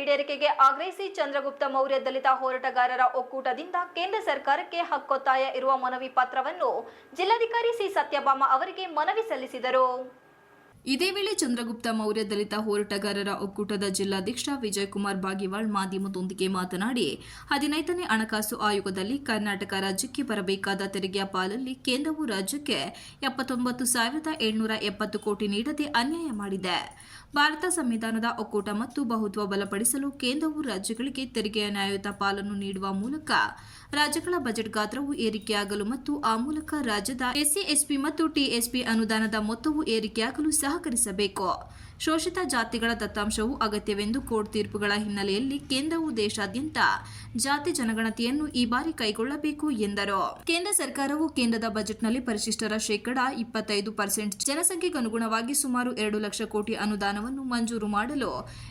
ಈಡೇರಿಕೆಗೆ ಆಗ್ರಹಿಸಿ ಚಂದ್ರಗುಪ್ತ ಮೌರ್ಯ ದಲಿತ ಹೋರಾಟಗಾರರ ಒಕ್ಕೂಟದಿಂದ ಕೇಂದ್ರ ಸರ್ಕಾರಕ್ಕೆ ಹಕ್ಕೊತ್ತಾಯ ಇರುವ ಮನವಿ ಪತ್ರವನ್ನು ಜಿಲ್ಲಾಧಿಕಾರಿ ಸಿ ಸತ್ಯಭಾಮ ಅವರಿಗೆ ಮನವಿ ಸಲ್ಲಿಸಿದರು. ಇದೇ ವೇಳೆ ಚಂದ್ರಗುಪ್ತ ಮೌರ್ಯ ದಲಿತ ಹೋರಾಟಗಾರರ ಒಕ್ಕೂಟದ ಜಿಲ್ಲಾಧ್ಯಕ್ಷ ವಿಜಯಕುಮಾರ್ ಬಾಗಿವಾಳ್ ಮಾಧ್ಯಮದೊಂದಿಗೆ ಮಾತನಾಡಿ, ಹದಿನೈದನೇ ಹಣಕಾಸು ಆಯೋಗದಲ್ಲಿ ಕರ್ನಾಟಕ ರಾಜ್ಯಕ್ಕೆ ಬರಬೇಕಾದ ತೆರಿಗೆಯ ಪಾಲಲ್ಲಿ ಕೇಂದ್ರವು ರಾಜ್ಯಕ್ಕೆ ಎಪ್ಪತ್ತೊಂಬತ್ತು ಸಾವಿರದ ಏಳ್ನೂರ ಎಪ್ಪತ್ತು ಕೋಟಿ ನೀಡದೆ ಅನ್ಯಾಯ ಮಾಡಿದೆ. ಭಾರತ ಸಂವಿಧಾನದ ಒಕ್ಕೂಟ ಮತ್ತು ಬಹುತ್ವ ಬಲಪಡಿಸಲು ಕೇಂದ್ರವು ರಾಜ್ಯಗಳಿಗೆ ತೆರಿಗೆಯ ನ್ಯಾಯಯುತ ಪಾಲನ್ನು ನೀಡುವ ಮೂಲಕ ರಾಜ್ಯಗಳ ಬಜೆಟ್ ಗಾತ್ರವು ಏರಿಕೆಯಾಗಲು ಮತ್ತು ಆ ಮೂಲಕ ರಾಜ್ಯದ ಎಸ್ಸಿ ಎಸ್ಪಿ ಮತ್ತು ಟಿಎಸ್ಪಿ ಅನುದಾನದ ಮೊತ್ತವು ಏರಿಕೆಯಾಗಲು ಸಹಕರಿಸಬೇಕು ಶೋಷಿತ ಜಾತಿಗಳ ದತ್ತಾಂಶವು ಅಗತ್ಯವೆಂದು ಕೋರ್ಟ್ ತೀರ್ಪುಗಳ ಹಿನ್ನೆಲೆಯಲ್ಲಿ ಕೇಂದ್ರವು ದೇಶಾದ್ಯಂತ ಜಾತಿ ಜನಗಣತಿಯನ್ನು ಈ ಬಾರಿ ಕೈಗೊಳ್ಳಬೇಕು ಎಂದರು. ಕೇಂದ್ರ ಸರ್ಕಾರವು ಕೇಂದ್ರದ ಬಜೆಟ್ನಲ್ಲಿ ಪರಿಶಿಷ್ಟರ ಶೇಕಡಾ ಇಪ್ಪತ್ತೈದು ಪರ್ಸೆಂಟ್ ಜನಸಂಖ್ಯೆಗನುಗುಣವಾಗಿ ಸುಮಾರು ಎರಡು ಲಕ್ಷ ಕೋಟಿ ಅನುದಾನವನ್ನು ಮಂಜೂರು ಮಾಡಲು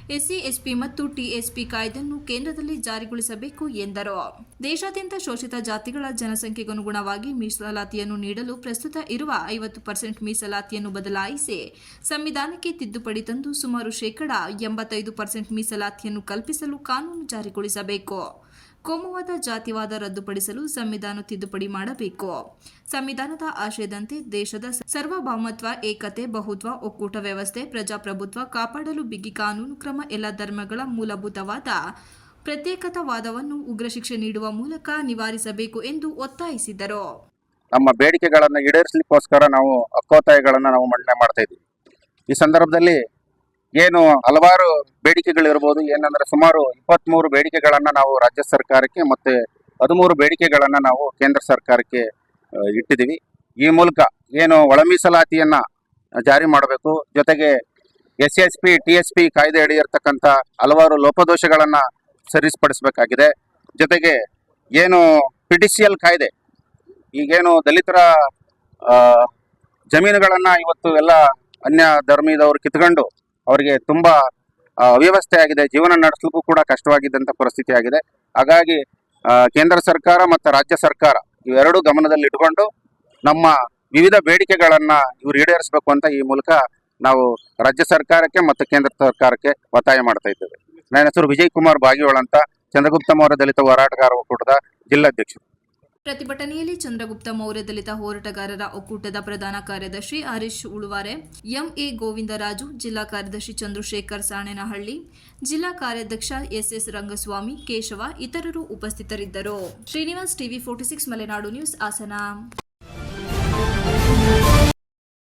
ಎಸ್ಸಿ ಎಸ್ಪಿ ಮತ್ತು ಟಿಎಸ್ಪಿ ಕಾಯ್ದೆಯನ್ನು ಕೇಂದ್ರದಲ್ಲಿ ಜಾರಿಗೊಳಿಸಬೇಕು ಎಂದರು. ದೇಶಾದ್ಯಂತ ಶೋಷಿತ ಜಾತಿಗಳ ಜನಸಂಖ್ಯೆಗನುಗುಣವಾಗಿ ಮೀಸಲಾತಿಯನ್ನು ನೀಡಲು ಪ್ರಸ್ತುತ ಇರುವ ಐವತ್ತು ಪರ್ಸೆಂಟ್ ಮೀಸಲಾತಿಯನ್ನು ಬದಲಾಯಿಸಿ ಸಂವಿಧಾನಕ್ಕೆ ತಿದ್ದುಪಡಿ ತಂದು ಸುಮಾರು ಶೇಕಡಾ ಎಂಬತ್ತೈದು ಪರ್ಸೆಂಟ್ ಮೀಸಲಾತಿಯನ್ನು ಕಲ್ಪಿಸಲು ಕಾನೂನು ಜಾರಿಗೊಳಿಸಬೇಕು. ಕೋಮುವಾದ ಜಾತಿವಾದ ರದ್ದುಪಡಿಸಲು ಸಂವಿಧಾನ ತಿದ್ದುಪಡಿ ಮಾಡಬೇಕು. ಸಂವಿಧಾನದ ಆಶಯದಂತೆ ದೇಶದ ಸರ್ವಭೌಮತ್ವ, ಏಕತೆ, ಬಹುತ್ವ, ಒಕ್ಕೂಟ ವ್ಯವಸ್ಥೆ, ಪ್ರಜಾಪ್ರಭುತ್ವ ಕಾಪಾಡಲು ಬಿಗಿ ಕಾನೂನು ಕ್ರಮ, ಎಲ್ಲ ಧರ್ಮಗಳ ಮೂಲಭೂತವಾದ ಪ್ರತ್ಯೇಕತಾವಾದವನ್ನು ಉಗ್ರ ಶಿಕ್ಷೆ ನೀಡುವ ಮೂಲಕ ನಿವಾರಿಸಬೇಕು ಎಂದು ಒತ್ತಾಯಿಸಿದರು. ನಮ್ಮ ಬೇಡಿಕೆಗಳನ್ನು ಈಡೇರಿಸಲಿಕ್ಕೋಸ್ಕರ ನಾವು ಹಕ್ಕೋತ್ತಾಯಗಳನ್ನು ನಾವು ಮಂಡನೆ ಮಾಡ್ತಾ ಇದ್ದೀವಿ. ಈ ಸಂದರ್ಭದಲ್ಲಿ ಏನು ಹಲವಾರು ಬೇಡಿಕೆಗಳಿರ್ಬೋದು, ಏನಂದ್ರೆ ಸುಮಾರು ಇಪ್ಪತ್ತ್ಮೂರು ಬೇಡಿಕೆಗಳನ್ನು ನಾವು ರಾಜ್ಯ ಸರ್ಕಾರಕ್ಕೆ ಮತ್ತು ಹದಿಮೂರು ಬೇಡಿಕೆಗಳನ್ನು ನಾವು ಕೇಂದ್ರ ಸರ್ಕಾರಕ್ಕೆ ಇಟ್ಟಿದ್ದೀವಿ. ಈ ಮೂಲಕ ಏನು ಒಳ ಮೀಸಲಾತಿಯನ್ನು ಜಾರಿ ಮಾಡಬೇಕು, ಜೊತೆಗೆ S S P T S P ಕಾಯ್ದೆ ಅಡಿ ಇರತಕ್ಕಂಥ ಹಲವಾರು ಲೋಪದೋಷಗಳನ್ನು ಸರಿಪಡಿಸಬೇಕಾಗಿದೆ ಜೊತೆಗೆ ಏನು ಪಿಡಿಸಿಯಲ್ ಕಾಯ್ದೆ, ಈಗೇನು ದಲಿತರ ಜಮೀನುಗಳನ್ನು ಇವತ್ತು ಎಲ್ಲ ಅನ್ಯ ಧರ್ಮದವರು ಕಿತ್ಕೊಂಡು ಅವರಿಗೆ ತುಂಬಾ ಅವ್ಯವಸ್ಥೆ ಆಗಿದೆ. ಜೀವನ ನಡೆಸಲಿಕ್ಕೂ ಕೂಡ ಕಷ್ಟವಾಗಿದ್ದಂಥ ಪರಿಸ್ಥಿತಿ ಆಗಿದೆ. ಹಾಗಾಗಿ ಕೇಂದ್ರ ಸರ್ಕಾರ ಮತ್ತು ರಾಜ್ಯ ಸರ್ಕಾರ ಇವೆರಡೂ ಗಮನದಲ್ಲಿ ಇಟ್ಕೊಂಡು ನಮ್ಮ ವಿವಿಧ ಬೇಡಿಕೆಗಳನ್ನ ಇವರು ಈಡೇರಿಸಬೇಕು ಅಂತ ಈ ಮೂಲಕ ನಾವು ರಾಜ್ಯ ಸರ್ಕಾರಕ್ಕೆ ಮತ್ತು ಕೇಂದ್ರ ಸರ್ಕಾರಕ್ಕೆ ಒತ್ತಾಯ ಮಾಡ್ತಾ ನನ್ನ ಹೆಸರು ವಿಜಯ್ ಕುಮಾರ್ ಬಾಗಿಯೋಳ ಅಂತ ಚಂದ್ರಗುಪ್ತ ಮೌರ್ಯ ದಲಿತ ಹೋರಾಟಗಾರ ಒಕ್ಕೂಟದ ಜಿಲ್ಲಾಧ್ಯಕ್ಷರು. ಪ್ರತಿಭಟನೆಯಲ್ಲಿ ಚಂದ್ರಗುಪ್ತ ಮೌರ್ಯ ದಲಿತ ಹೋರಾಟಗಾರರ ಒಕ್ಕೂಟದ ಪ್ರಧಾನ ಕಾರ್ಯದರ್ಶಿ ಹರೀಶ್ ಉಳುವಾರೆ ಎಂಎ ಗೋವಿಂದರಾಜು, ಜಿಲ್ಲಾ ಕಾರ್ಯದರ್ಶಿ ಚಂದ್ರಶೇಖರ್ ಸಾಣೆನಹಳ್ಳಿ, ಜಿಲ್ಲಾ ಕಾರ್ಯಾಧ್ಯಕ್ಷ ಎಸ್ಎಸ್ ರಂಗಸ್ವಾಮಿ, ಕೇಶವ, ಇತರರು ಉಪಸ್ಥಿತರಿದ್ದರು. Srinivas TV forty six Malenadu news Hassan.